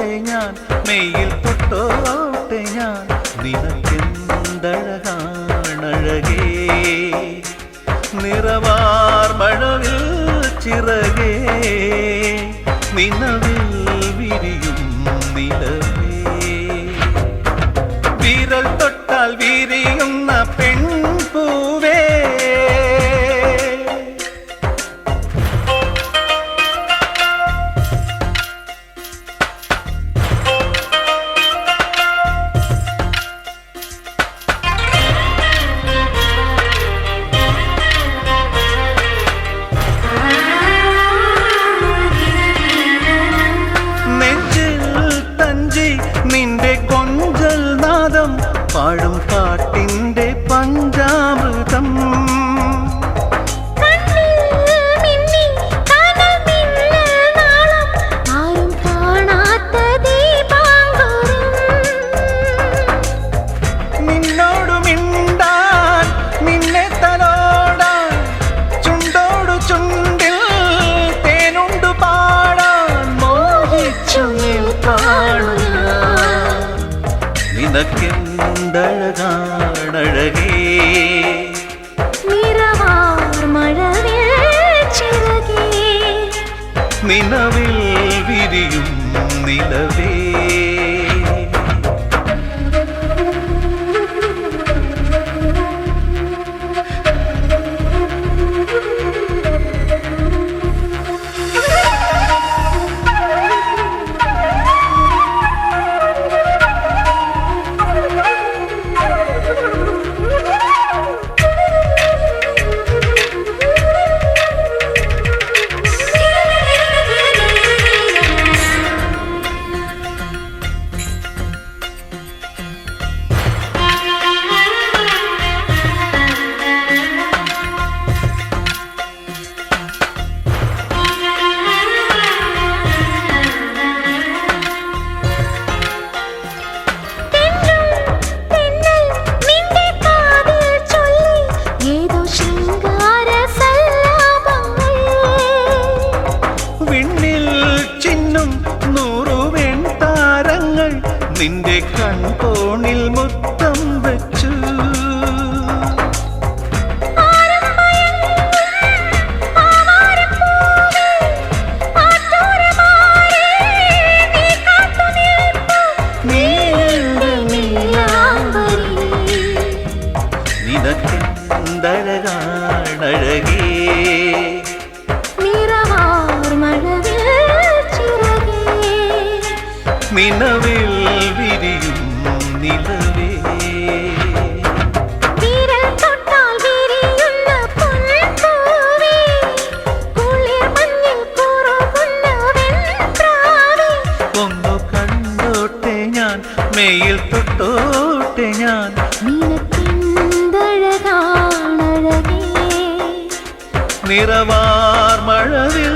കണ്ടോട്ടെ ഞാൻ മെയ്യിൽ തൊട്ടോട്ടെ ഞാൻ നിനക്കെന്തഴകാണഴകേ? നിറവാർ മഴവിൽ ചിറകേ? നിലവിൽ വിരിയും നിലവേ വിരൽ തൊട്ടാൽ വിരിയുന്ന പാടും പാട്ടിന്റെ പഞ്ചാമൃതം. നിനക്കെന്തഴകാണഴകേ വിണ്ണിൽ ചിന്നും നൂറുവെൺ താരങ്ങൾ നിന്റെ കൺകോണിൽ മുത്തം വെച്ചു. നീണ്ട നിലവിൽ വിരിയും നിലവേ. ഒന്നു കണ്ടോട്ടെ ഞാൻ മെയിൽ തൊട്ടോട്ടെ ഞാൻ. നിറവാർ മഴവിൽ